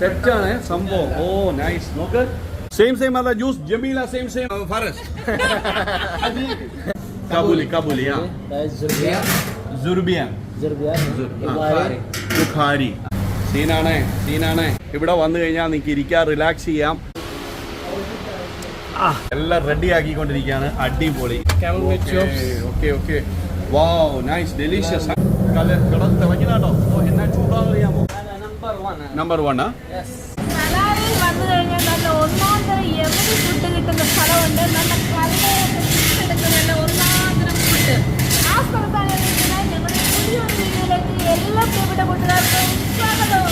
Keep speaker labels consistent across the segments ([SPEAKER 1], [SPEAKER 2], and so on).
[SPEAKER 1] Set ആണ്
[SPEAKER 2] സംഭവം. ഓ nice. നോക്ക്. സെയിം സെയിം അല്ല ജ്യൂസ്. ജമീല സെയിം സെയിം ഫറസ്. കാബൂലി കാബൂലി ആ.
[SPEAKER 3] ജുർബിയ.
[SPEAKER 2] ബുഖാരി. സീനാണേ സീനാണേ. ഇവിടെ വന്നു കഴിഞ്ഞാൽ നിങ്ങൾക്ക് ഇരിക്കാം റിലാക്സ് ചെയ്യാം. എല്ലാം റെഡി ആക്കിക്കൊണ്ടിരിക്കുകയാണ്. അടിപൊളി. Okay okay wow nice delicious കടൽ തിളങ്ങിനാട്ടോ എന്നാ
[SPEAKER 3] ചൂടാണെന്നറിയാമോ
[SPEAKER 2] നമ്പർ വൺ
[SPEAKER 3] يس
[SPEAKER 1] മലാലിയിൽ വന്നു കഴിഞ്ഞാൽ നല്ല ഒന്നാന്തര എവിടെ ഫുഡ് കിട്ടുന്ന സ്ഥലമുണ്ട് നല്ല കലയൊക്കെ എടുക്കുന്ന നല്ല ഒന്നാന്തരം ഫുഡ് ആ സ്ഥലത്താണ് ഇരിക്കുന്നത്. ഞങ്ങളുടെ പുതിയൊരു വീഡിയോയിലേക്ക് എല്ലാ പ്രിയപ്പെട്ട കൂട്ടുകാർക്കും സ്വാഗതം.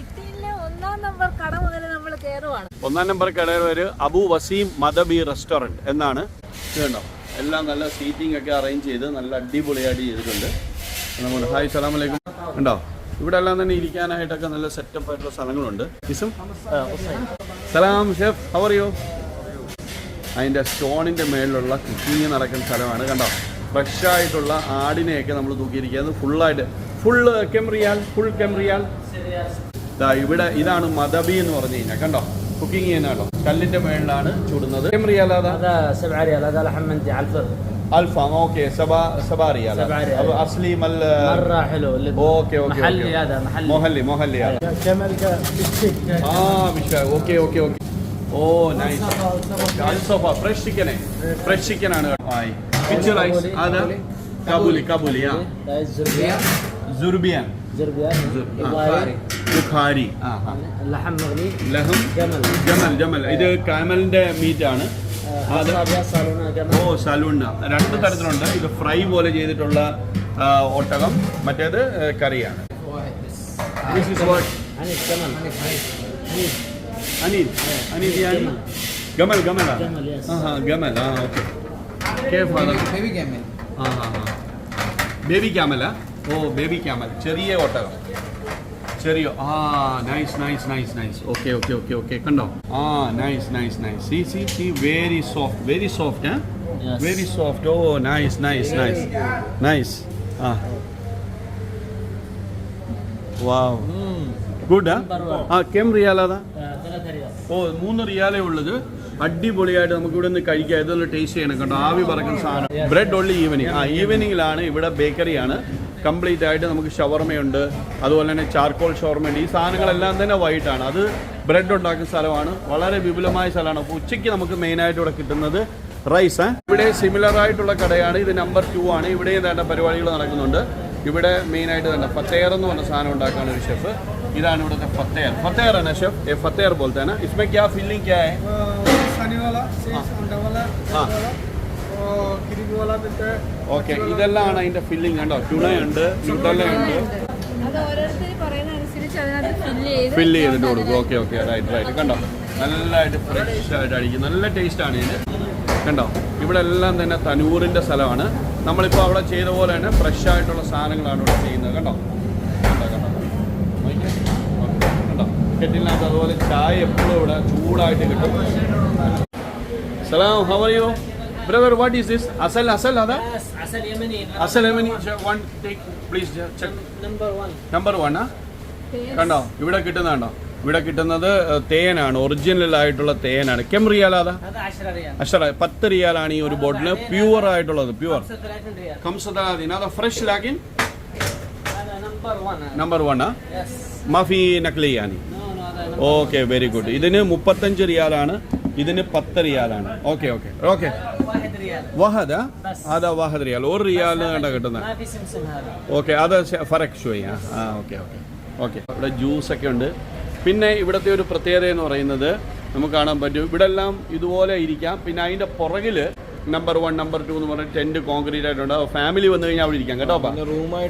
[SPEAKER 1] ഇറ്റലിയിലെ ഒന്നാം നമ്പർ കട മുതൽ നമ്മൾ കയറുവാണ്.
[SPEAKER 2] ഒന്നാം നമ്പർ കടയിൽ ഒരു അബു വസീം മദബി റെസ്റ്റോറന്റ് എന്നാണ്. കേട്ടോ എല്ലാം നല്ല സീറ്റിംഗ് ഒക്കെ അറേഞ്ച് ചെയ്ത് നല്ല അടിപൊളിയായിട്ട് ചെയ്തിട്ടുണ്ട്. നമ്മുടെ ഹായ് സലാമലൈക്കും ഉണ്ടോ ഇവിടെ എല്ലാം തന്നെ ഇരിക്കാനായിട്ടൊക്കെ നല്ല സെറ്റപ്പ് ആയിട്ടുള്ള സ്ഥലങ്ങളുണ്ട്. ഇസും സലാം ഷെഫ് ഹവർ യു അതിന്റെ സ്റ്റോണിന്റെ മേളിലുള്ള കുക്കിങ് നടക്കുന്ന സ്ഥലമാണ് കണ്ടോ? ഫ്രഷ് ആയിട്ടുള്ള ആടിനെയൊക്കെ നമ്മൾ തൂക്കിയിരിക്കുന്നത്. ഫുള്ളായിട്ട് ഫുൾ കെമറിയാൽ ഫുൾ കെമറിയാൽ ഇവിടെ ഇതാണ് മദബി എന്ന് പറഞ്ഞു കഴിഞ്ഞാൽ കണ്ടോ? കുക്കിംഗ് ചെയ്യുന്ന കണ്ടോ കല്ലിന്റെ മേളിലാണ് ചൂടുന്നത്. കെമറിയാൽ
[SPEAKER 3] هذا 7 ريال هذا لحم مندي على الفرن
[SPEAKER 2] അൽഫാം ഓക്കെ സബാ സബാ റിയാൽ
[SPEAKER 3] സബാ റിയാൽ.
[SPEAKER 2] അപ്പൊ അസ്ലി മൽ
[SPEAKER 3] مره حلو اللي
[SPEAKER 2] ഓക്കെ ഓക്കെ
[SPEAKER 3] محلي هذا محلي
[SPEAKER 2] മൊഹല്ലി മൊഹല്ലി
[SPEAKER 3] كمل بالستيك
[SPEAKER 2] ആ വിഷ ഓക്കെ ഓക്കെ ഓക്കെ ഓ നൈസ് അൽസോഫ ഫ്രഷ് ചിക്കനെ ഫ്രഷ് ചിക്കൻ ആണ് കേട്ടോ ആയി പിച്ച് റൈസ് അതാ കാബൂലി കാബൂലി ആ
[SPEAKER 3] ده الزربيان
[SPEAKER 2] ജുർബിയാൻ
[SPEAKER 3] زربيان البخاري
[SPEAKER 2] ബുഖാരി ആ ആ
[SPEAKER 3] اللحم مغلي
[SPEAKER 2] ലഹം
[SPEAKER 3] جمل
[SPEAKER 2] ജമൽ ജമൽ ഇത് കാമലിന്റെ മീറ്റ് ആണ് ഓ സലൂണ്ട രണ്ട് തരത്തിലുണ്ട്. ഇത് ഫ്രൈ പോലെ ചെയ്തിട്ടുള്ള ഒട്ടകം. മറ്റേത് കറിയാണ്. അനീൽ. അനീൽ ഗമൽ ഗമൽ
[SPEAKER 4] ആ ഹാ
[SPEAKER 2] ഗമൽ. ആ okay. Baby camel oh baby camel ചെറിയ ഒട്ടകം. ചെറിയോ? ആ nice nice nice nice okay okay okay okay കണ്ടോ? ആ nice nice nice C C C very soft very
[SPEAKER 3] soft
[SPEAKER 2] very soft oh nice nice nice nice ആ wow good ആ കെം
[SPEAKER 3] റിയാലാതാ
[SPEAKER 2] ഓ മൂന്ന് റിയാലേ ഉള്ളത്. അടിപൊളിയായിട്ട് നമുക്ക് ഇവിടെ നിന്ന് കഴിക്കാം. ഇതൊന്ന് ടേസ്റ്റ് ചെയ്യണം കേട്ടോ. ആവി പറക്കുന്ന സാധനം. ബ്രെഡ് ഉള്ളി ഈവനിങ് ആ ഈവനിങ്ങിലാണ് ഇവിടെ ബേക്കറിയാണ് കംപ്ലീറ്റ് ആയിട്ട് നമുക്ക് ഷവർമയുണ്ട് അതുപോലെ തന്നെ ചാർക്കോൾ ഷവർമയുണ്ട്. ഈ സാധനങ്ങളെല്ലാം തന്നെ വൈകിട്ടാണ്. അത് ബ്രെഡ് ഉണ്ടാക്കുന്ന സ്ഥലമാണ്. വളരെ വിപുലമായ സ്ഥലമാണ്. അപ്പോൾ ഉച്ചയ്ക്ക് നമുക്ക് മെയിനായിട്ട് ഇവിടെ കിട്ടുന്നത് റൈസ് ഇവിടെ സിമിലർ ആയിട്ടുള്ള കടയാണ്. ഇത് നമ്പർ ടു ആണ്. ഇവിടെയും വേണ്ട പരിപാടികൾ നടക്കുന്നുണ്ട്. ഇവിടെ മെയിനായിട്ട് തന്നെ ഫത്തേർ എന്ന് പറഞ്ഞ സാധനം ഉണ്ടാക്കാണ് ഒരു ഷെഫ് ഇതാണ് ഇവിടുത്തെ ഫത്തേർ ഫത്തേർ ആണ് ഷെഫ് ഏ ഫത്തേർ
[SPEAKER 4] പോലത്തെ ഇസ്മേ
[SPEAKER 2] ക്യാ
[SPEAKER 4] ഫില്ലിംഗ് ക്യാ ഹെ
[SPEAKER 2] ഓക്കെ ഇതെല്ലാം അതിന്റെ ഫില്ലിംഗ് കണ്ടോ? ചുണയുണ്ട്
[SPEAKER 1] ചുണ്ടലുണ്ട് ഫില്ല് ചെയ്ത്
[SPEAKER 2] ഫില്ല് ചെയ്തിട്ട് കൊടുക്കും. ഓക്കെ ഓക്കെ റൈറ്റ് റൈറ്റ് കണ്ടോ? നല്ലതായിട്ട് ഫ്രഷ് ആയിട്ട് അടിക്കും. നല്ല ടേസ്റ്റ് ആണ് ഇതിന് കണ്ടോ? ഇവിടെ എല്ലാം തന്നെ തനൂറിന്റെ സ്ഥലമാണ്. നമ്മളിപ്പോൾ അവിടെ ചെയ്ത പോലെ തന്നെ ഫ്രഷ് ആയിട്ടുള്ള സാധനങ്ങളാണ് ഇവിടെ ചെയ്യുന്നത്. കണ്ടോ? കണ്ടോ കണ്ടോ കണ്ടോ? കെറ്റിനകത്ത് അതുപോലെ ചായ എപ്പോഴും ഇവിടെ ചൂടായിട്ട് കിട്ടും. സലാം how are you Brother, what is this? Asal, asal,
[SPEAKER 3] ada? Yes, asal
[SPEAKER 2] Yemeni. Asal Yemeni. One take, please
[SPEAKER 3] check. Number
[SPEAKER 2] one. Number one, ah? കണ്ടോ? ഇവിടെ കിട്ടുന്നുണ്ടോ ഇവിടെ കിട്ടുന്നത് തേനാണ്. ഒറിജിനൽ ആയിട്ടുള്ള തേനാണ്. കെം റിയാലാതാ അക്ഷര പത്ത് റിയാലാണ് ഈ ഒരു ബോട്ടിന് പ്യുവർ ആയിട്ടുള്ളത് പ്യുവർ കംസദാദീന ഫ്രഷ്
[SPEAKER 3] ലാഗിൻ
[SPEAKER 2] നമ്പർ വൺ മഫി നക്ലിയാനി ഓക്കെ വെരി ഗുഡ് ഇതിന് മുപ്പത്തഞ്ച് റിയാലാണ് ഇതിന് പത്ത് റിയാലാണ്. Okay okay. ഓക്കെ. വഹദ? അതാ വഹദ് റിയാൽ. ഒരു റിയാൽ കണ്ട
[SPEAKER 3] കിട്ടുന്ന?
[SPEAKER 2] ഓക്കെ അത് ഫറക് ഷോയാ. ആ ഓക്കെ ഓക്കെ. ഓക്കെ. ഇവിടെ ജ്യൂസ് ഒക്കെ ഉണ്ട്. പിന്നെ ഇവിടുത്തെ ഒരു പ്രത്യേകത എന്ന് പറയുന്നത് നമുക്ക് കാണാൻ പറ്റും. ഇവിടെ എല്ലാം ഇതുപോലെ ഇരിക്കാം. പിന്നെ അതിന്റെ പുറകിൽ നമ്പർ വൺ നമ്പർ ടു എന്ന് പറഞ്ഞ ടെന്റ് കോൺക്രീറ്റ് ആയിട്ടുണ്ട്. ഫാമിലി വന്നു കഴിഞ്ഞാൽ അവിടെ ഇരിക്കാം. കേട്ടോ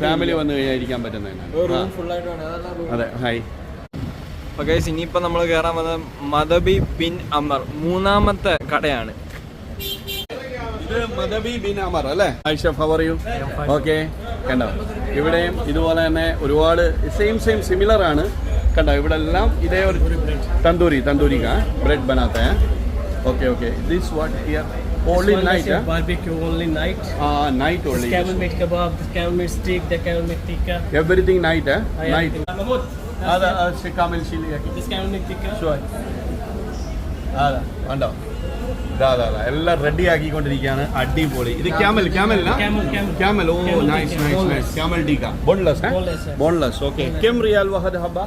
[SPEAKER 2] ഫാമിലി വന്നു കഴിഞ്ഞാൽ ഇരിക്കാൻ പറ്റുന്നതിനാണ്. അതെ ഹായ്
[SPEAKER 4] ഓക്കെ ഇനിയിപ്പോൾ നമ്മൾ കയറാൻ വന്നത് മദബി ബിൻ അമർ മൂന്നാമത്തെ കടയാണ്.
[SPEAKER 2] ഇത് മദബി ബിൻ അമർ അല്ലേ? Hi chef how are you okay കണ്ടോ? ഇവിടെയും ഇതുപോലെ തന്നെ ഒരുപാട് സെയിം സെയിം സിമിലർ ആണ്. കണ്ടോ? ഇവിടെ എല്ലാം ഇതേ ഒരു തന്തൂരി തന്തൂരി കാ bread ബനാത്ത okay okay this what here only night
[SPEAKER 5] barbecue only night.
[SPEAKER 2] ആ night only
[SPEAKER 5] Camel meat kebab, camel meat steak, the camel meat tikka. Everything
[SPEAKER 2] night
[SPEAKER 5] Mahmoud,
[SPEAKER 3] അതാ
[SPEAKER 2] കാമൽ അതാ ഉണ്ടോ ഇതാ അതാ അതാ എല്ലാം റെഡി ആക്കിക്കൊണ്ടിരിക്കുകയാണ് അടിപൊളി ഇത്
[SPEAKER 3] camel camel camel
[SPEAKER 2] oh
[SPEAKER 3] nice
[SPEAKER 2] nice nice camel tikka
[SPEAKER 3] boneless
[SPEAKER 2] boneless okay came
[SPEAKER 3] റിയാൽ വഹദ് ഹബ്ബ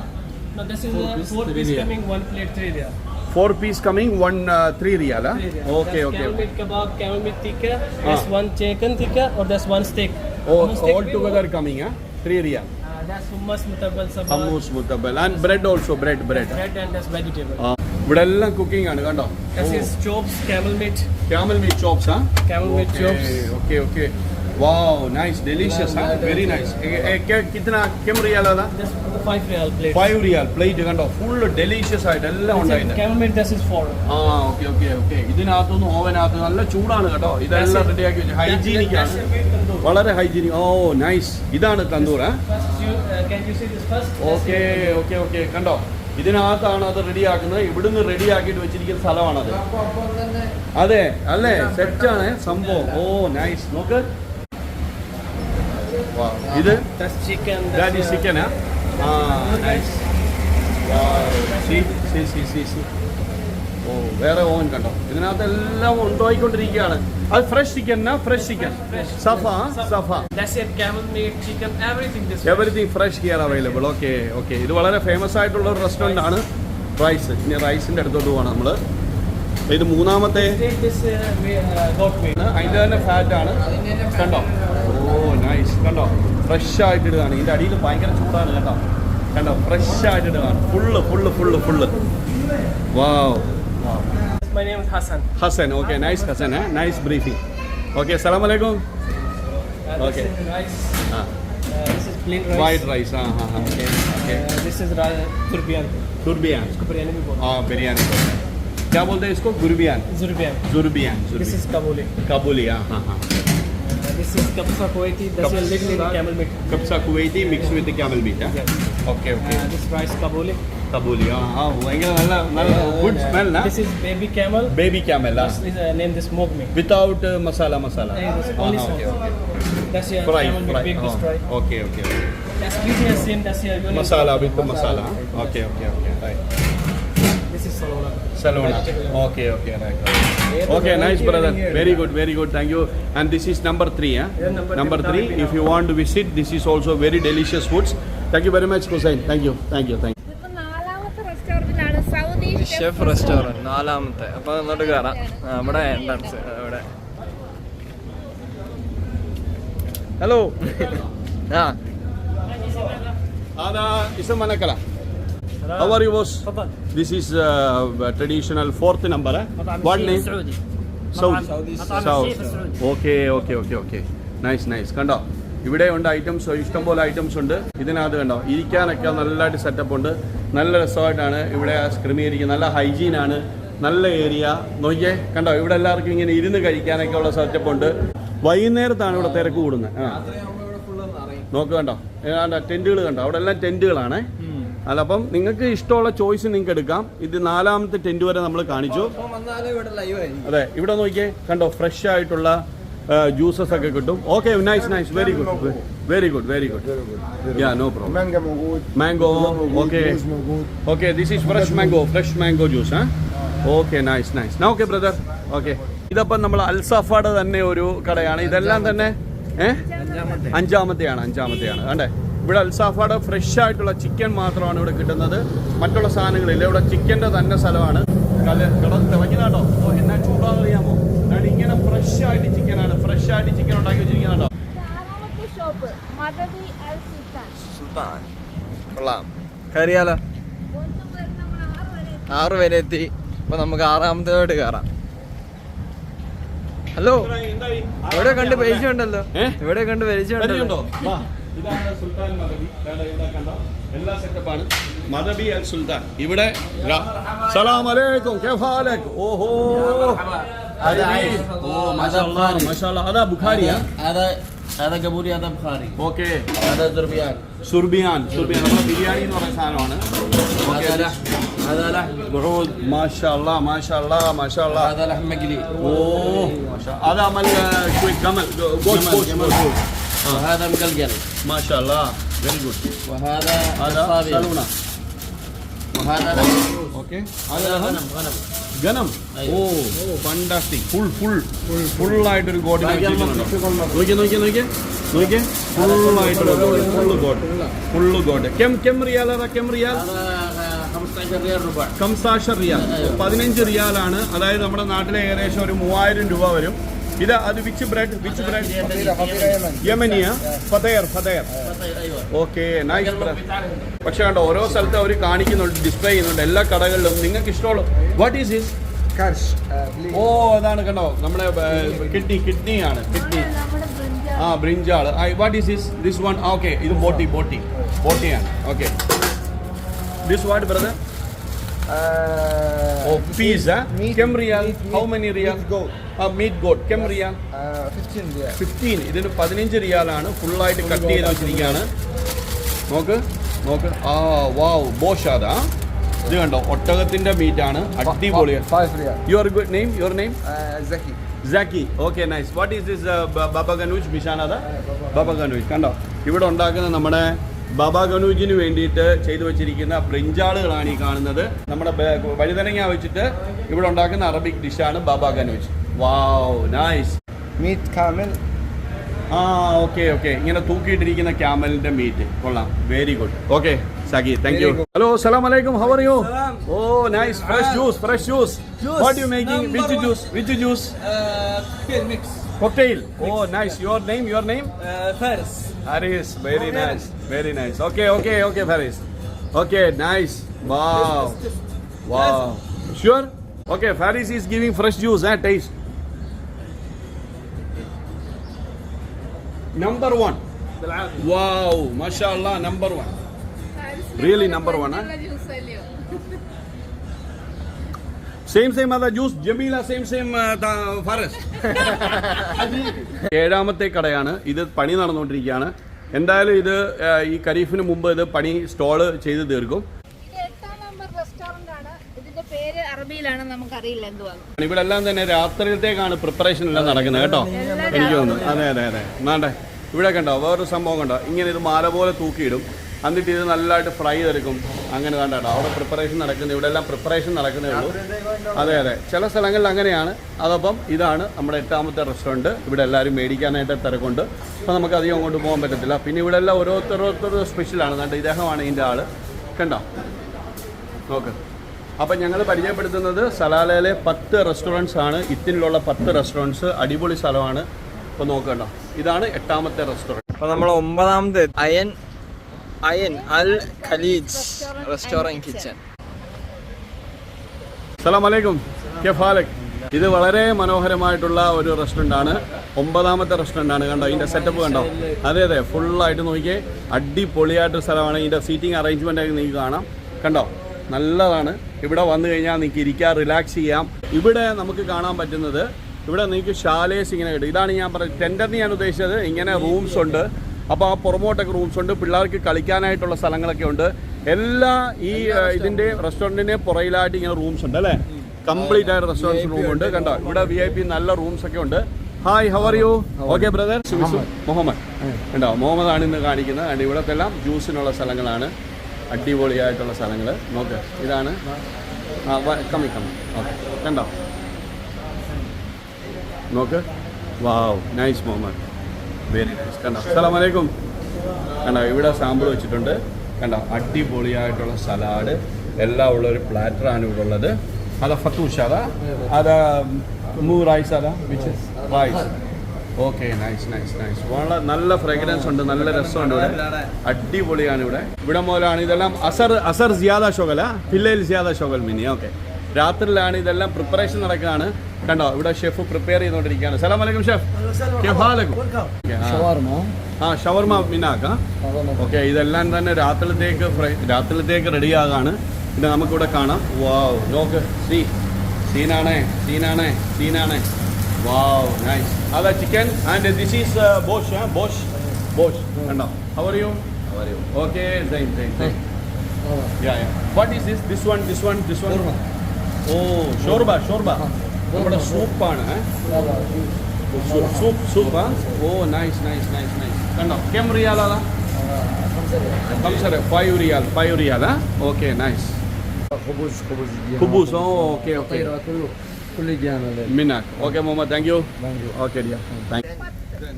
[SPEAKER 2] four piece
[SPEAKER 3] coming one uh, three real
[SPEAKER 2] huh?
[SPEAKER 3] okay
[SPEAKER 2] okay
[SPEAKER 3] camel meat kebab camel meat tikka
[SPEAKER 2] ah.
[SPEAKER 3] that's one chicken tikka or that's one steak
[SPEAKER 2] oh
[SPEAKER 3] all together
[SPEAKER 2] coming
[SPEAKER 3] huh?
[SPEAKER 2] three
[SPEAKER 3] real
[SPEAKER 2] Coming three riyal
[SPEAKER 3] Uh, that's hummus, mutabal, sabal,
[SPEAKER 2] hummus mutabal and bread also bread bread
[SPEAKER 3] bread and that's vegetable.
[SPEAKER 2] ഇവിടെ എല്ലാം cooking ആണ് കണ്ടോ
[SPEAKER 3] This is chops, camel meat,
[SPEAKER 2] camel meat chops ആ
[SPEAKER 3] camel meat chops.
[SPEAKER 2] Okay okay wow nice delicious हाँ very nice कितना किम रियाल അതാ
[SPEAKER 3] This five riyal plate.
[SPEAKER 2] Five riyal plate കണ്ടോ full delicious ആയിട്ട് എല്ലാം
[SPEAKER 3] This is
[SPEAKER 2] ഉണ്ടായിരുന്നു
[SPEAKER 3] camel meat, this is four.
[SPEAKER 2] ആ okay okay okay ഇതിനകത്തൊന്നും ഓവനകത്ത് നല്ല ചൂടാണ് കേട്ടോ ഇതെല്ലാം
[SPEAKER 3] That's it.
[SPEAKER 2] റെഡിയാക്കി വെച്ചു ഹൈജീനിക്
[SPEAKER 3] That's
[SPEAKER 2] ആണ്
[SPEAKER 3] a meat tandoor.
[SPEAKER 2] വളരെ ഹൈജീനിക് ഓ നൈസ് ഇതാണ് തന്തൂർ ആ ഓക്കെ. ഓക്കെ ഓക്കെ കണ്ടോ? ഇതിനകത്താണ് അത് റെഡിയാക്കുന്നത് ഇവിടുന്ന് റെഡിയാക്കിയിട്ട് വെച്ചിരിക്കുന്ന സ്ഥലമാണത്. അതെ അല്ലേ? സെറ്റാണ് സംഭവം. ഓ നൈസ് നോക്ക്. Wow. ഇത്
[SPEAKER 3] ചിക്കൻ chicken.
[SPEAKER 2] That is
[SPEAKER 3] സി
[SPEAKER 2] സി സി Ah, ഓ വേറെ ഓവൻ കണ്ടോ? ഇതിനകത്ത് എല്ലാം ഉണ്ടായിക്കൊണ്ടിരിക്കുകയാണ്. അത് fresh chicken fresh chicken Safa Safa.
[SPEAKER 3] Everything
[SPEAKER 2] fresh here available okay okay ഇത് വളരെ ഫേമസ് ആയിട്ടുള്ള ഒരു റെസ്റ്റോറന്റ് ആണ്. റൈസ് ഇനി റൈസിന്റെ അടുത്തോട്ട് പോകണം നമ്മൾ ഇത് മൂന്നാമത്തെ
[SPEAKER 3] uh, uh.
[SPEAKER 2] അതിന്റെ തന്നെ ഫാറ്റ് ആണ്. കണ്ടോ? ഓ നൈസ് കണ്ടോ? ഫ്രഷ് ആയിട്ട് ഇടുകയാണ് ഇതിന്റെ അടിയിൽ ഭയങ്കര ചൂടാണ് കേട്ടോ. കണ്ടോ? ഫ്രഷ് ആയിട്ട് ഇടുകയാണ് full full full full wow
[SPEAKER 3] my name is Hassan.
[SPEAKER 2] Hassan, okay, Hassan. nice Hassan, Hassan. Eh? nice
[SPEAKER 3] briefing.
[SPEAKER 2] Okay,
[SPEAKER 3] salam
[SPEAKER 2] alaikum.
[SPEAKER 3] Uh, okay. This is rice. Ah.
[SPEAKER 2] Rice.
[SPEAKER 3] White rice, हाँ हाँ
[SPEAKER 2] हाँ बिरयानी बोलते हैं क्या बोलते हैं इसको गुरबियान
[SPEAKER 3] जुरबियान
[SPEAKER 2] जुरबियान
[SPEAKER 3] दिस इज़ काबुली
[SPEAKER 2] काबुली हाँ हाँ हाँ
[SPEAKER 3] this is कप्सा Kuwaiti this is little camel meat
[SPEAKER 2] कप्सा Kuwaiti mix with
[SPEAKER 3] camel
[SPEAKER 2] meat okay
[SPEAKER 3] okay this rice काबुली
[SPEAKER 2] കബൂലി ആ ആ ഭയങ്കര നല്ല നല്ല good smell
[SPEAKER 3] This is baby camel.
[SPEAKER 2] Baby camel
[SPEAKER 3] This is uh, named this mock meat.
[SPEAKER 2] Without masala masala
[SPEAKER 3] Hey, this is only
[SPEAKER 2] okay
[SPEAKER 3] sauce. That's your
[SPEAKER 2] fry
[SPEAKER 3] camel meat,
[SPEAKER 2] fry
[SPEAKER 3] big destroy.
[SPEAKER 2] Okay okay
[SPEAKER 3] That's give me a same. That's your union.
[SPEAKER 2] Masala with masala okay okay okay
[SPEAKER 3] This is salona.
[SPEAKER 2] സലോണ okay okay okay nice brother very good very good thank you and this is number three
[SPEAKER 3] Yeah, number
[SPEAKER 2] number
[SPEAKER 3] three.
[SPEAKER 2] Three if you want to visit this is also very delicious foods thank you very much Hussain thank you thank you thank you
[SPEAKER 1] ഇതിപ്പോ നാലാമത്തെ റെസ്റ്റോറന്റിലാണ് Saudi
[SPEAKER 4] chef restaurant നാലാമത്തെ അപ്പോൾ അങ്ങോട്ട് കയറാം ആ, ഇവിടെ entrance ഇവിടെ hello ആ
[SPEAKER 2] هذا اسم منكلا How are you boss?
[SPEAKER 3] تفضل.
[SPEAKER 2] This is uh, traditional fourth number. Eh?
[SPEAKER 3] مطعم
[SPEAKER 2] What
[SPEAKER 3] الشيف
[SPEAKER 2] name?
[SPEAKER 3] السعودي.
[SPEAKER 2] Saudi.
[SPEAKER 3] مطعم
[SPEAKER 2] Saudi.
[SPEAKER 3] الشيف السعودي.
[SPEAKER 2] Okay okay okay okay nice nice കണ്ടോ ഇവിടെ ഉണ്ട് ഐറ്റംസ് ഇഷ്ടംപോലെ ഐറ്റംസ് ഉണ്ട് ഇതിനകത്ത് കണ്ടോ ഇരിക്കാനൊക്കെ നല്ലതായിട്ട് സെറ്റപ്പ് ഉണ്ട് നല്ല രസമായിട്ടാണ് ഇവിടെ ക്രമീകരിക്കുന്നത്. നല്ല ഹൈജീനാണ് നല്ല ഏരിയ നോക്കിയേ കണ്ടോ? ഇവിടെ എല്ലാവർക്കും ഇങ്ങനെ ഇരുന്ന് കഴിക്കാനൊക്കെ ഉള്ള സെറ്റപ്പ് ഉണ്ട്. വൈകുന്നേരത്താണ് ഇവിടെ തിരക്ക് കൂടുന്നത്. ആ. നോക്ക് കണ്ടോ? ടെന്റുകൾ കണ്ടോ? അവിടെ എല്ലാം ടെന്റുകളാണേ അല്ല അപ്പം നിങ്ങൾക്ക് ഇഷ്ടമുള്ള ചോയ്സ് നിങ്ങൾക്ക് എടുക്കാം. ഇത് നാലാമത്തെ ടെന്റ് വരെ നമ്മൾ കാണിച്ചു. അതെ ഇവിടെ നോക്കിയേ കണ്ടോ? ഫ്രഷ് ആയിട്ടുള്ള ജ്യൂസസ് ഒക്കെ കിട്ടും. Okay nice nice very good Very good, very good. Yeah, no
[SPEAKER 5] problem. Mango
[SPEAKER 2] good Mango,
[SPEAKER 5] okay. Okay,
[SPEAKER 2] this is fresh mango, fresh mango juice, huh? okay nice nice. Now okay brother. Okay. ഇതപ്പം നമ്മൾ അൽസഫയുടെ തന്നെ ഒരു കടയാണ്. ഇതെല്ലാം തന്നെ ഏഹ് അഞ്ചാമത്തെയാണ് അഞ്ചാമത്തെയാണ്. കണ്ടേ? ഇവിടെ അൽസാഫയുടെ ഫ്രഷ് ആയിട്ടുള്ള ചിക്കൻ മാത്രമാണ് ഇവിടെ കിട്ടുന്നത്. മറ്റുള്ള സാധനങ്ങളില്ല. ഇവിടെ ചിക്കന്റെ തന്നെ സ്ഥലമാണ്. കല കിടന്ന് തിളങ്ങുന്ന എന്നാ ചൂടാന്ന് അറിയാമോ? ഇങ്ങനെ ഫ്രഷ് ആയിട്ട് ചിക്കനാണ് ഫ്രഷ് ആയിട്ട് ചിക്കൻ ഉണ്ടാക്കി
[SPEAKER 1] വെച്ചിരിക്കുന്നത് ഷോപ്പ് മദവി അൽ സുൽത്താൻ.
[SPEAKER 4] സുൽത്താൻ. കൊള്ളാം. കയറിയാലോ?
[SPEAKER 1] ആറ് വരെ എത്തി.
[SPEAKER 4] അപ്പൊ നമുക്ക് ആറാമത്തോട്ട് കയറാം. ഹലോ? ഇവിടെ കണ്ട് പരിചയം ഉണ്ടല്ലോ ഇവിടെ കണ്ട്? പരിചയം
[SPEAKER 2] സുൽത്താൻ. മദബി ഇവിടെ സലാം ഓഹോ. ഓ അതാ ബുഖാരിയാ.
[SPEAKER 3] هذا قبوري هذا بخاري
[SPEAKER 2] ഓക്കെ
[SPEAKER 3] هذا ذربيان
[SPEAKER 2] സുർബിയാൻ സുർബിയാൻ നമ്മുടെ ബിരിയാണി എന്ന് പറയുന്ന സാധനമാണ്
[SPEAKER 3] هذا لحم هذا لحم بعود
[SPEAKER 2] മാഷാഅല്ലാ മാഷാഅല്ലാ മാഷാഅല്ലാ
[SPEAKER 3] هذا لحم مقلي
[SPEAKER 2] ഓ മാഷാ هذا عمل شوي كمل جوش جوش
[SPEAKER 3] وهذا مقلقل
[SPEAKER 2] ما شاء الله വെരി ഗുഡ്
[SPEAKER 5] وهذا
[SPEAKER 2] هذا
[SPEAKER 5] الصابي.
[SPEAKER 2] سلونة
[SPEAKER 5] وهذا لحم
[SPEAKER 2] ഓക്കെ هذا
[SPEAKER 5] غنم غنم
[SPEAKER 2] ഗനം ഓ ഫണ്ടാസ്റ്റിക് ഫുൾ ഫുൾ ഫുൾ ആയിട്ട് ഒരു ഗോട്ടിനെ നോക്കിയേ നോക്കിയേ നോക്കിയേ. നോക്കിയേ. ഫുൾ ആയിട്ട് goat full goat full goat came കെം റിയാൽ കെം റിയാൽ കംസാഷ റിയാൽ പതിനഞ്ച് റിയാലാണ് അതായത് നമ്മുടെ നാട്ടിലെ ഏകദേശം ഒരു മൂവായിരം രൂപ വരും. ഇതാ അത് വിച്ച് ബ്രെഡ് വിച്ച് ബ്രെഡ്. യമനിയ? ഫതയർ ഫതയർ ഓക്കെ നൈസ് പക്ഷെ കണ്ടോ ഓരോ സ്ഥലത്ത് അവർ കാണിക്കുന്നുണ്ട് ഡിസ്പ്ലേ ചെയ്യുന്നുണ്ട് എല്ലാ കടകളിലും. നിങ്ങൾക്ക് ഇഷ്ടമുള്ള? വാട്ട് ഈസ്
[SPEAKER 6] ഇസ്
[SPEAKER 2] ഓ അതാണ് കണ്ടോ നമ്മുടെ കിഡ്നി കിഡ്നി ആണ് കിഡ്നി. ആ brinjal what is is this one okay ഇത് ബോട്ടി ബോട്ടി. ബോട്ടിയാണ് okay this
[SPEAKER 6] what
[SPEAKER 2] brother oh
[SPEAKER 6] piece
[SPEAKER 2] came riyal how many riyal
[SPEAKER 6] go
[SPEAKER 2] meat God കെം റിയാൽ
[SPEAKER 6] 15 yeah.
[SPEAKER 2] ഫിഫ്റ്റീൻ ഇതിന് പതിനഞ്ച് റിയാലാണ്. ഫുള്ളായിട്ട് കട്ട് ചെയ്ത് വെച്ചിരിക്കുകയാണ് നോക്ക് നോക്ക്. ആ വാവ് ബോഷാദാ ഇത് കണ്ടോ? ഒട്ടകത്തിന്റെ മീറ്റ് ആണ്. അടിപൊളിയാണ്
[SPEAKER 6] real.
[SPEAKER 2] Your good name
[SPEAKER 6] your name
[SPEAKER 2] Jackie okay nice what is this baba ganoush ബിഷാനത baba ganoush കണ്ടോ? ഇവിടെ ഉണ്ടാക്കുന്ന നമ്മുടെ ബാബ ഗനൂജിന് വേണ്ടിയിട്ട് ചെയ്തു വെച്ചിരിക്കുന്ന ബ്രിഞ്ചാളുകളാണ് ഈ കാണുന്നത്. നമ്മുടെ വഴുതനങ്ങ വെച്ചിട്ട് ഇവിടെ ഉണ്ടാക്കുന്ന അറബിക് ഡിഷാണ് baba ganoush wow nice
[SPEAKER 6] Meat camel.
[SPEAKER 2] ആ ഓക്കെ ഓക്കെ ഇങ്ങനെ തൂക്കിയിട്ടിരിക്കുന്ന ക്യാമലിന്റെ മീറ്റ് കൊള്ളാം very good okay Zaki thank you hello സലാം അലൈക്കും how are you oh nice fresh juice fresh juice what you making which juice which juice
[SPEAKER 3] cocktail mix.
[SPEAKER 2] cocktail oh nice your name your name
[SPEAKER 3] Uh, Faris.
[SPEAKER 2] Haris very nice very nice okay okay okay Haris okay nice wow wow sure okay Faris is giving fresh mashallah number ريلي نمبر number one, huh?
[SPEAKER 1] Juice അല്ലയോ
[SPEAKER 2] same same അതാ juice Jameela same same ഫാറസ് ഏഴാമത്തെ കടയാണ്. ഇത് പണി നടന്നുകൊണ്ടിരിക്കുകയാണ്. എന്തായാലും ഇത് ഈ ഖരീഫിന് മുമ്പ് ഇത് പണി സ്റ്റോൾ ചെയ്ത് തീർക്കും.
[SPEAKER 1] ഇത് എട്ടാം നമ്പർ റെസ്റ്റോറന്റ് ആണ്. ഇതിന്റെ പേര് അറബിയിലാണ്. നമുക്കറിയില്ല എന്തുവാണ്
[SPEAKER 2] ഇവിടെ എല്ലാം തന്നെ രാത്രിയിലത്തേക്കാണ് പ്രിപ്പറേഷൻ എല്ലാം നടക്കുന്നത് കേട്ടോ. എനിക്ക് തോന്നുന്നു. അതെ അതെ അതെ. വേണ്ടേ ഇവിടെ കണ്ടോ വേറൊരു സംഭവം കണ്ടോ? ഇങ്ങനെ ഇത് മാല പോലെ തൂക്കിയിടും. എന്നിട്ട് ഇത് നല്ലതായിട്ട് ഫ്രൈ ചെയ്തെടുക്കും. അങ്ങനെ കണ്ടോ അവിടെ പ്രിപ്പറേഷൻ നടക്കുന്നത് ഇവിടെ എല്ലാം പ്രിപ്പറേഷൻ നടക്കുന്നേ ഉള്ളൂ. അതെ അതെ. ചില സ്ഥലങ്ങളിൽ അങ്ങനെയാണ്. അതപ്പം ഇതാണ് നമ്മുടെ എട്ടാമത്തെ റെസ്റ്റോറന്റ് ഇവിടെ എല്ലാവരും മേടിക്കാനായിട്ട് തിരക്കുണ്ട്. അപ്പോൾ നമുക്ക് അധികം അങ്ങോട്ട് പോകാൻ പറ്റത്തില്ല. പിന്നെ ഇവിടെ എല്ലാം ഓരോരുത്തർ സ്പെഷ്യലാണ് കണ്ടോ ഇദ്ദേഹമാണ് ഇതിന്റെ ആൾ കണ്ടോ? നോക്ക്. അപ്പം ഞങ്ങൾ പരിചയപ്പെടുത്തുന്നത് സലാലയിലെ പത്ത് റെസ്റ്റോറന്റ്സ് ആണ്. ഇത്തിനുള്ള പത്ത് റെസ്റ്റോറന്റ്സ് അടിപൊളി സ്ഥലമാണ്. അപ്പോൾ നോക്കണ്ട. ഇതാണ് എട്ടാമത്തെ റെസ്റ്റോറന്റ്
[SPEAKER 4] അപ്പൊ നമ്മൾ ഒമ്പതാമത്തെ അയൻ അയൻ അൽ ഖലീജ് റെസ്റ്റോറന്റ് കിച്ചൺ
[SPEAKER 2] സലാം അലൈക്കും കെഫാലക് ഇത് വളരെ മനോഹരമായിട്ടുള്ള ഒരു റെസ്റ്റോറന്റ് ആണ്. ഒമ്പതാമത്തെ റെസ്റ്റോറന്റ് ആണ്. കണ്ടോ ഇതിന്റെ സെറ്റപ്പ് കണ്ടോ? അതെ അതെ ഫുള്ളായിട്ട് നോക്കിയേ. അടിപൊളിയായിട്ട് സ്ഥലമാണ്. ഇതിന്റെ സീറ്റിംഗ് അറേഞ്ച്മെന്റ് ഒക്കെ നിങ്ങൾക്ക് കാണാം. കണ്ടോ? നല്ലതാണ്. ഇവിടെ വന്നു കഴിഞ്ഞാൽ നിങ്ങൾക്ക് ഇരിക്കാം റിലാക്സ് ചെയ്യാം. ഇവിടെ നമുക്ക് കാണാൻ പറ്റുന്നത് ഇവിടെ നിങ്ങൾക്ക് ഷാലേസ് ഇങ്ങനെ കിട്ടും. ഇതാണ് ഞാൻ പറഞ്ഞത് ടെൻഡറിന് ഞാൻ ഉദ്ദേശിച്ചത്. ഇങ്ങനെ റൂംസ് ഉണ്ട്. അപ്പോൾ ആ പുറമോട്ടൊക്കെ റൂംസ് ഉണ്ട്. പിള്ളേർക്ക് കളിക്കാനായിട്ടുള്ള സ്ഥലങ്ങളൊക്കെ ഉണ്ട്. എല്ലാ ഈ ഇതിന്റെ ഇതിന്റെ റെസ്റ്റോറന്റിന്റെ പുറയിലായിട്ട് ഇങ്ങനെ റൂംസ് ഉണ്ട് അല്ലേ? കംപ്ലീറ്റ് ആയിട്ട് റെസ്റ്റോറൻസ് റൂം ഉണ്ട്. കണ്ടോ? ഇവിടെ വി ഐ പി നല്ല റൂംസ് ഒക്കെ ഉണ്ട്. Hi how are you okay brother Muhammad കണ്ടോ? മുഹമ്മദ് ആണ് ഇന്ന് കാണിക്കുന്നത്. and ഇവിടത്തെ എല്ലാം ജ്യൂസിനുള്ള സ്ഥലങ്ങളാണ്. അടിപൊളിയായിട്ടുള്ള സ്ഥലങ്ങൾ നോക്ക്. ഇതാണ്. കമ്മി കമ്മി ഓക്കെ കണ്ടോ? നോക്ക്. Wow nice Muhammad very nice കണ്ട? അസ്സലാം വലൈക്കും കണ്ടോ? ഇവിടെ സാമ്പിൾ വെച്ചിട്ടുണ്ട്. കണ്ടോ? അടിപൊളിയായിട്ടുള്ള സലാഡ് എല്ലാം ഉള്ള ഒരു പ്ലാറ്ററാണ് ഇവിടെ ഉള്ളത്. അതാ ഫത്തൂഷ അതാ അതാ മൂ റൈസ് അതാ? Which rice okay nice nice nice വളരെ നല്ല ഫ്രേഗ്രൻസ് ഉണ്ട്. നല്ല രസമുണ്ട് ഇവിടെ. അടിപൊളിയാണ് ഇവിടെ. ഇവിടെ മുതലാണ് ഇതെല്ലാം. അസർ അസർ സിയാദ ഷോകല പിള്ളേൽ സിയാദ ഷോകൽ മിനി. ഓക്കെ രാത്രിയിലാണ് ഇതെല്ലാം പ്രിപ്പറേഷൻ നടക്കുകയാണ്. കണ്ടോ ഇവിടെ ഷെഫ് പ്രിപ്പയർ ചെയ്തുകൊണ്ടിരിക്കുകയാണ്. സലാം വലൈക്കും ഷെഫ് ആ ഷവർമ. മിനാക്ക. ഓക്കെ ഇതെല്ലാം തന്നെ രാത്രിയിലത്തേക്ക് രാത്രിയിലത്തേക്ക് രാത്രിലത്തേക്ക് റെഡി ആകാണ്. പിന്നെ നമുക്കിവിടെ കാണാം. വാവ് നോക്ക് സീ സീനാണേ സീനാണേ സീനാണേ. വാവ് നൈസ് അതാ ചിക്കൻ ആൻഡ് ദിസ് ഈസ് ബോഷ് ബോഷ് ബോഷ് കണ്ടോ? How are you okay sign sign സൈൻ Yeah, yeah. What is this? This one, this one, this one? Oh shorba ഷോർബ. നമ്മുടെ സൂപ്പാണ്. Soup soup. Oh nice nice nice nice കണ്ടോ? കെം റിയാൽ അതാ സംസര ഫൈവ് റിയാൽ ഫൈവ്
[SPEAKER 6] റിയാൽ ആ?
[SPEAKER 2] ഓക്കെ നൈസ് ഖുബൂസ്
[SPEAKER 6] ഓ okay okay
[SPEAKER 2] Mina okay Muhammad thank you okay Diya thank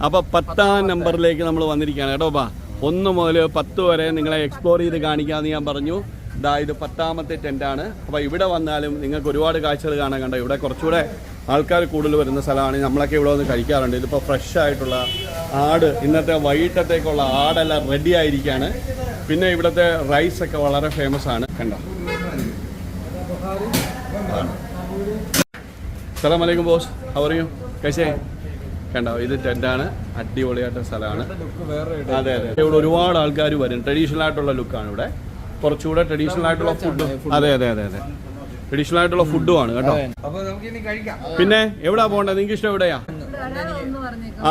[SPEAKER 2] അപ്പോൾ പത്താം നമ്പറിലേക്ക് നമ്മൾ വന്നിരിക്കുകയാണ്. കേട്ടോ ബാ. ഒന്ന് മുതൽ പത്ത് വരെ നിങ്ങളെ എക്സ്പ്ലോർ ചെയ്ത് കാണിക്കാമെന്ന് ഞാൻ പറഞ്ഞു. ഇതാ ഇത് പത്താമത്തെ ടെന്റാണ് അപ്പോൾ ഇവിടെ വന്നാലും നിങ്ങൾക്ക് ഒരുപാട് കാഴ്ചകൾ കാണാൻ കണ്ട? ഇവിടെ കുറച്ചുകൂടെ ആൾക്കാർ കൂടുതൽ വരുന്ന സ്ഥലമാണ്. നമ്മളൊക്കെ ഇവിടെ വന്ന് കഴിക്കാറുണ്ട്. ഇതിപ്പോൾ ഫ്രഷ് ആയിട്ടുള്ള ആട് ഇന്നത്തെ വൈകിട്ടത്തേക്കുള്ള ആടെല്ലാം റെഡി ആയിരിക്കുകയാണ് പിന്നെ ഇവിടുത്തെ റൈസ് ഒക്കെ വളരെ ഫേമസ് ആണ്. കണ്ട? സലാം അലൈക്കും ബോസ് അവറിയും കശേ കണ്ടോ? ഇത് ടെന്റാണ് അടിപൊളിയായിട്ടുള്ള സ്ഥലമാണ്. അതെ അതെ. ഇവിടെ ഒരുപാട് ആൾക്കാർ വരും. ട്രഡീഷണൽ ആയിട്ടുള്ള ലുക്കാണ് ഇവിടെ. കുറച്ചുകൂടെ ട്രഡീഷണൽ ആയിട്ടുള്ള ഫുഡ് അതെ അതെ അതെ അതെ. ട്രഡീഷണൽ ആയിട്ടുള്ള ഫുഡുമാണ് കേട്ടോ.
[SPEAKER 6] നമുക്ക് ഇനി കഴിക്കാം.
[SPEAKER 2] പിന്നെ എവിടാ പോകണ്ടത് നിങ്ങൾക്ക് ഇഷ്ടം എവിടെയാ?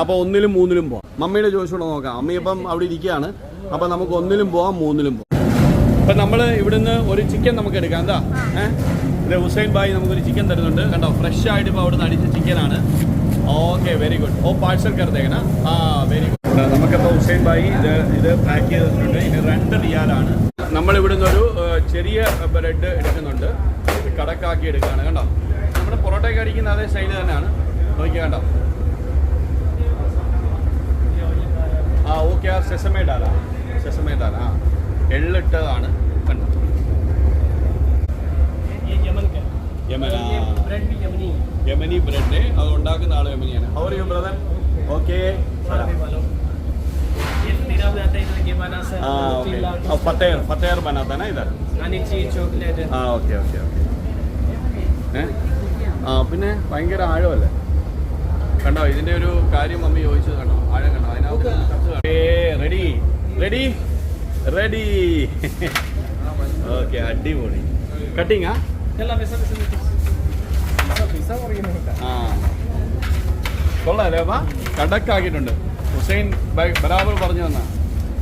[SPEAKER 2] അപ്പൊ ഒന്നിലും മൂന്നിലും പോവാം. മമ്മിയുടെ ചോദിച്ചുകൂടെ നോക്കാം. അമ്മ ഇപ്പം അവിടെ ഇരിക്കുകയാണ്. അപ്പൊ നമുക്ക് ഒന്നിലും പോവാം മൂന്നിലും പോവാം. അപ്പൊ നമ്മൾ ഇവിടുന്ന് ഒരു ചിക്കൻ നമുക്ക് എടുക്കാം. എന്താ? ഏഹ് ഹുസൈൻ ബായി നമുക്കൊരു ചിക്കൻ തരുന്നുണ്ട്. കണ്ടോ? ഫ്രഷ് ആയിട്ട് ഇപ്പൊ അവിടുന്ന് അടിച്ച അടിച്ച ചിക്കനാണ് ഓക്കെ വെരി ഗുഡ് ഓ പാഴ്സൽ കരുതേക്കണ. ആ വെരി ഗുഡ് നമുക്കിപ്പോൾ ഹുസൈൻ ഭായി ഇത് ഇത് പാക്ക് ചെയ്തിട്ടുണ്ട്. ഇനി രണ്ട് റിയാലാണ്. നമ്മൾ ഇവിടുന്ന് ഒരു ചെറിയ ബ്രെഡ് എടുക്കുന്നുണ്ട്. കടക്കാക്കി എടുക്കുകയാണ് കണ്ടോ? നമ്മുടെ പൊറോട്ടയൊക്കെ അടിക്കുന്ന അതേ സ്റ്റൈൽ തന്നെയാണ്. നോക്കിയാൽ കണ്ടോ? ആ ഓക്കെ ആ സെസമേ ഡാല സെസമേ ഡാല ആ. എള്ളിട്ടതാണ് കണ്ടു?
[SPEAKER 3] യമൻ ആ.
[SPEAKER 2] യമനി ബ്രെഡ് അത് ഉണ്ടാക്കുന്ന ആൾ യമനിയാണ്
[SPEAKER 3] how are you brother okay
[SPEAKER 2] ആ പിന്നെ ഭയങ്കര ആഴമല്ലേ? കണ്ടോ ഇതിന്റെ ഒരു കാര്യം മമ്മി ചോദിച്ചത് കണ്ടോ? ആഴം കണ്ടോ? അതിനകത്ത് റെഡി റെഡി റെഡി ഓക്കെ അടിപൊളി.
[SPEAKER 6] കട്ടിങ്
[SPEAKER 2] ആ? കൊള്ളാല്ലേ അപ്പാ കടക്കാക്കിയിട്ടുണ്ട് ഹുസൈൻ ബൈ- ബരാബർ പറഞ്ഞു തന്ന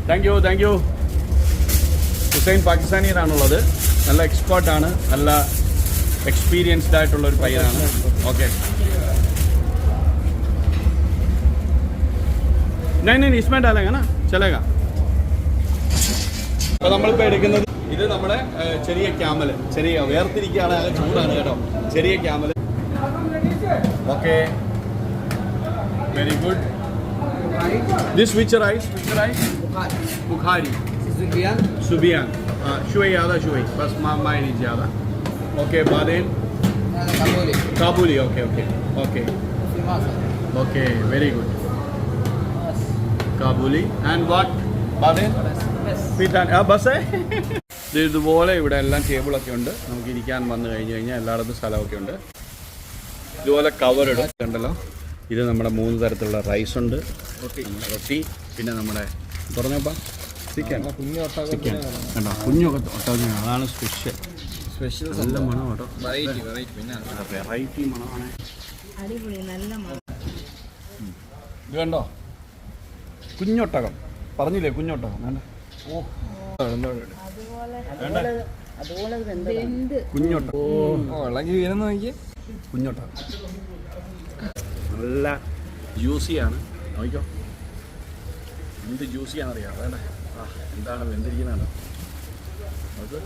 [SPEAKER 2] thank you thank you Hussain പാകിസ്ഥാനിയിലാണുള്ളത് നല്ല എക്സ്പേർട്ടാണ് നല്ല എക്സ്പീരിയൻസ്ഡ് ആയിട്ടുള്ള ഒരു പയ്യനാണ് ഓക്കെ नहीं नहीं इसमें डालेगा ना चलेगा അപ്പോൾ നമ്മളിപ്പോൾ എടുക്കുന്നത് ഇത് നമ്മുടെ ചെറിയ ക്യാമൽ ചെറിയ വേർതിരിക്കുകയാണ് അത് ചൂടാണ് കേട്ടോ ചെറിയ camel okay very good this which rice which rice Bukhari
[SPEAKER 6] സുബിയാൻ
[SPEAKER 2] شوي هذا شوي بس ما ما يجي هذا اوكي بعدين كابولي
[SPEAKER 6] كابولي
[SPEAKER 2] اوكي اوكي اوكي اوكي فيري جود كابولي اند وات بعدين بس بس بس بس ഇത് ഇതുപോലെ ഇവിടെ എല്ലാം ടേബിളൊക്കെ ഉണ്ട്. നമുക്ക് ഇരിക്കാൻ വന്നു കഴിഞ്ഞ് കഴിഞ്ഞാൽ എല്ലായിടത്തും സ്ഥലമൊക്കെ ഉണ്ട്. ഇതുപോലെ കവർ ഇടും. ഉണ്ടല്ലോ ഇത് നമ്മുടെ മൂന്ന് തരത്തിലുള്ള റൈസ് ഉണ്ട്. റൊട്ടി. റൊട്ടി പിന്നെ നമ്മുടെ തുറന്നപ്പാ. ചിക്കൻ.
[SPEAKER 6] കുഞ്ഞു
[SPEAKER 2] ചിക്കൻ. കണ്ടോ? കുഞ്ഞൊക്കെ ഒട്ടകം അതാണ് സ്പെഷ്യൽ സ്പെഷ്യൽ നല്ല മണം കേട്ടോ.
[SPEAKER 4] വെറൈറ്റി വെറൈറ്റി പിന്നെ
[SPEAKER 2] വെറൈറ്റി മണമാണ്.
[SPEAKER 1] അടിപൊളി നല്ല മണം.
[SPEAKER 2] ഇത് കണ്ടോ? കുഞ്ഞൊട്ടകം. പറഞ്ഞില്ലേ കുഞ്ഞൊട്ടകം? വേണ്ട ഓ.
[SPEAKER 4] ഇളകി വീരുന്ന നോക്കി
[SPEAKER 2] കുഞ്ഞോട്ട. നല്ല ജ്യൂസിയാണ്. നോക്കിക്കോ. എന്ത് ജ്യൂസിയാണ് അറിയാം വേണ്ടേ ആ എന്താണ് വെന്തിരിക്കുന്നതാണ്? അത്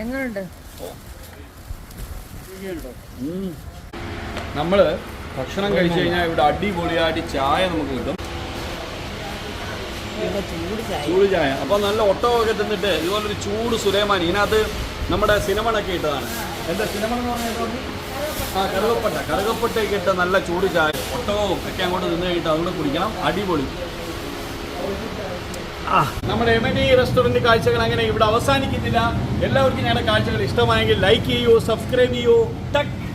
[SPEAKER 1] എങ്ങനെയുണ്ട്
[SPEAKER 2] നമ്മൾ ഭക്ഷണം കഴിച്ചു കഴിഞ്ഞാൽ ഇവിടെ അടിപൊളിയായിട്ട് ചായ നമുക്ക് കിട്ടും. ചൂട് ചായ. അപ്പോൾ നല്ല ഒട്ടകമൊക്കെ തിന്നിട്ട് ഇതുപോലൊരു ചൂട് സുലൈമാൻ. ഇതിനകത്ത് നമ്മുടെ സിനിമണൊക്കെ ഇട്ടതാണ്. എന്താ സിനിമ എന്ന് പറഞ്ഞാൽ ആ കറുകപ്പട്ട. കറുകപ്പട്ടയൊക്കെ ഇട്ട നല്ല ചൂട് ചായ. ഒട്ടകവും ഒക്കെ അങ്ങോട്ട് നിന്ന് കഴിഞ്ഞിട്ട് അതുകൊണ്ട് കുടിക്കണം. അടിപൊളി. ആ. നമ്മുടെ എം എൻ ഇ റെസ്റ്റോറന്റ് കാഴ്ചകൾ അങ്ങനെ ഇവിടെ അവസാനിക്കുന്നില്ല. എല്ലാവർക്കും ഞങ്ങളുടെ കാഴ്ചകൾ ഇഷ്ടമായെങ്കിൽ ലൈക്ക് ചെയ്യൂ സബ്സ്ക്രൈബ് ചെയ്യൂ. ടക്ക്